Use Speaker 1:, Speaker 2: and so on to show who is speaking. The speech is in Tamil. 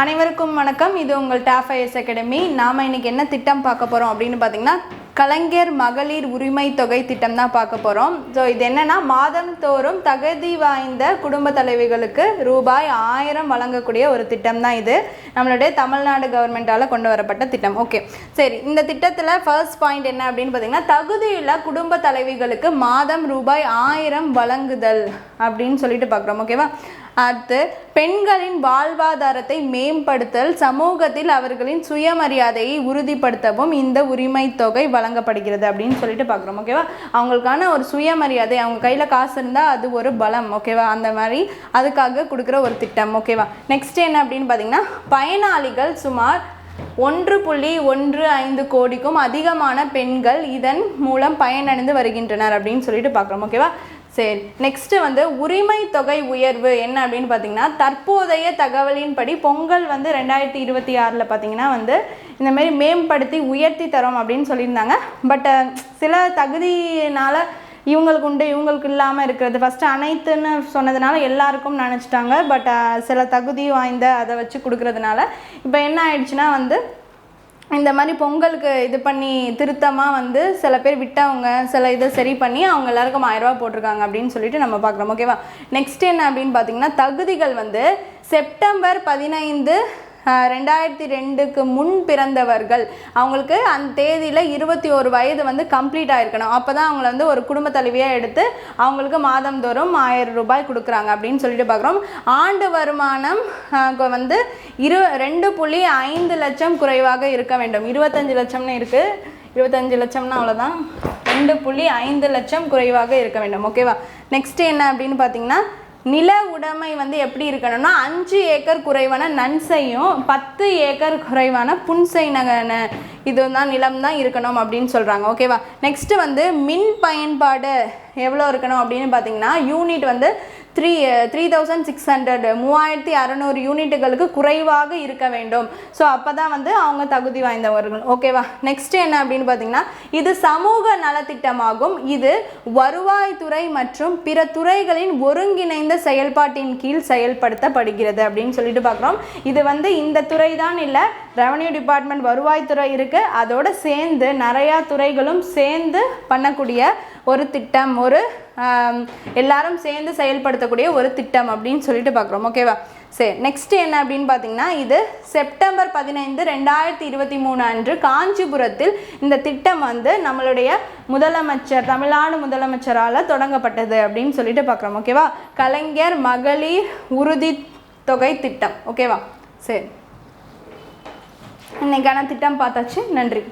Speaker 1: அனைவருக்கும் வணக்கம். இது உங்கள் டாப் ஐஎஸ் அகாடமி நாம் இன்னைக்கு என்ன திட்டம் பார்க்க போகிறோம் அப்படின்னு பார்த்தீங்கன்னா கலைஞர் மகளிர் உரிமை தொகை திட்டம் தான் பார்க்க போகிறோம் ஸோ இது என்னென்னா மாதந்தோறும் தகுதி வாய்ந்த குடும்ப தலைவிகளுக்கு ரூபாய் ஆயிரம் வழங்கக்கூடிய ஒரு திட்டம் தான் இது. நம்மளுடைய தமிழ்நாடு கவர்மெண்ட்டால் கொண்டு வரப்பட்ட திட்டம். ஓகே சரி இந்த திட்டத்தில் ஃபர்ஸ்ட் பாயிண்ட் என்ன அப்படின்னு பார்த்தீங்கன்னா தகுதியுள்ள குடும்ப தலைவிகளுக்கு மாதம் ரூபாய் ஆயிரம் வழங்குதல் அப்படின்னு சொல்லிட்டு பார்க்குறோம். ஓகேவா அடுத்து பெண்களின் வாழ்வாதாரத்தை மேம்படுத்தல் சமூகத்தில் அவர்களின் சுயமரியாதையை உறுதிப்படுத்தவும் இந்த உரிமை தொகை வழங்கப்படுகிறது அப்படின்னு சொல்லிட்டு பார்க்குறோம் ஓகேவா அவங்களுக்கான ஒரு சுயமரியாதை அவங்க கையில் காசு இருந்தால் அது ஒரு பலம் ஓகேவா அந்த மாதிரி அதுக்காக கொடுக்குற ஒரு திட்டம் ஓகேவா நெக்ஸ்ட் என்ன அப்படின்னு பார்த்தீங்கன்னா பயனாளிகள் சுமார் ஒன்று புள்ளி ஒன்று ஐந்து கோடிக்கும் அதிகமான பெண்கள் இதன் மூலம் பயனடைந்து வருகின்றனர் அப்படின்னு சொல்லிட்டு பார்க்குறோம் ஓகேவா சரி நெக்ஸ்ட் வந்து உரிமை தொகை உயர்வு என்ன அப்படின்னு பார்த்தீங்கன்னா தற்போதைய தகவலின்படி பொங்கல் வந்து ரெண்டாயிரத்தி இருபத்தி ஆறில் பார்த்தீங்கன்னா வந்து இந்தமாரி மேம்படுத்தி உயர்த்தி தரோம் அப்படின்னு சொல்லியிருந்தாங்க. பட் சில தகுதியினால இவங்களுக்கு உண்டு இவங்களுக்கு இல்லாமல் இருக்கிறது. ஃபஸ்ட்டு அனைத்துன்னு சொன்னதுனால எல்லாருக்கும் நினச்சிட்டாங்க. பட் சில தகுதி வாய்ந்த அதை வச்சு கொடுக்கறதுனால இப்போ என்ன ஆயிடுச்சுன்னா வந்து இந்த மாதிரி பொங்கலுக்கு இது பண்ணி திருத்தமாக வந்து சில பேர் விட்டவங்க சில இதை சரி பண்ணி அவங்க எல்லாருக்கும் ஆயிரரூபா போட்டிருக்காங்க அப்படின்னு சொல்லிட்டு நம்ம பார்க்குறோம் ஓகேவா நெக்ஸ்ட் என்ன அப்படின்னு பார்த்தீங்கன்னா தகுதிகள் வந்து செப்டம்பர் பதினைந்து ரெண்டாயிரத்தி ரெண்டுக்கு முன் பிறந்தவர்கள். அவங்களுக்கு அந்த தேதியில் இருபத்தி ஒரு வயது வந்து கம்ப்ளீட் ஆகிருக்கணும் அப்போ தான் அவங்கள வந்து ஒரு குடும்ப தலைவியாக எடுத்து அவங்களுக்கு மாதந்தோறும் ஆயிரம் ரூபாய் கொடுக்குறாங்க அப்படின்னு சொல்லிட்டு பார்க்குறோம் ஆண்டு வருமானம் வந்து இரு ரெண்டு புள்ளி ஐந்து லட்சம் குறைவாக இருக்க வேண்டும். இருபத்தஞ்சு லட்சம்னு இருக்குது இருபத்தஞ்சு லட்சம்னா அவ்வளோதான் ரெண்டு புள்ளி ஐந்து லட்சம் குறைவாக இருக்க வேண்டும். ஓகேவா? நெக்ஸ்ட் என்ன அப்படின்னு பார்த்தீங்கன்னா நில உடைமை வந்து எப்படி இருக்கணும்னா அஞ்சு ஏக்கர் குறைவான நன்சையும் பத்து ஏக்கர் குறைவான புன்சை நகன இது தான் நிலம் தான் இருக்கணும் அப்படின்னு சொல்கிறாங்க ஓகேவா நெக்ஸ்ட்டு வந்து மின் பயன்பாடு எவ்வளோ இருக்கணும் அப்படின்னு பார்த்தீங்கன்னா யூனிட் வந்து three three thousand six hundred மூவாயிரத்தி அறநூறு யூனிட்டுகளுக்கு குறைவாக இருக்க வேண்டும். ஸோ அப்போ தான் வந்து அவங்க தகுதி வாய்ந்தவர்கள். ஓகேவா நெக்ஸ்ட் என்ன அப்படின்னு பார்த்தீங்கன்னா இது சமூக நலத்திட்டமாகும். இது வருவாய்த்துறை மற்றும் பிற துறைகளின் ஒருங்கிணைந்த செயல்பாட்டின் கீழ் செயல்படுத்தப்படுகிறது அப்படின்னு சொல்லிட்டு பார்க்குறோம் இது வந்து இந்த துறை தான் இல்லை ரெவன்யூ டிபார்ட்மெண்ட் வருவாய்த்துறை இருக்குது அதோடு சேர்ந்து நிறையா துறைகளும் சேர்ந்து பண்ணக்கூடிய ஒரு திட்டம் ஒரு எல்லாரும் சேர்ந்து செயல்படுத்தக்கூடிய ஒரு திட்டம் அப்படின்னு சொல்லிட்டு பார்க்குறோம். ஓகேவா சரி நெக்ஸ்ட் என்ன அப்படின்னு பார்த்தீங்கன்னா இது செப்டம்பர் பதினைந்து ரெண்டாயிரத்தி இருபத்தி மூணு அன்று காஞ்சிபுரத்தில் இந்த திட்டம் வந்து நம்மளுடைய முதலமைச்சர் தமிழ்நாடு முதலமைச்சரால் தொடங்கப்பட்டது அப்படின்னு சொல்லிட்டு பார்க்குறோம். ஓகேவா கலைஞர் மகளிர் உறுதி தொகை திட்டம். ஓகேவா சரி. இன்னைக்கான திட்டம் பார்த்தாச்சு. நன்றி.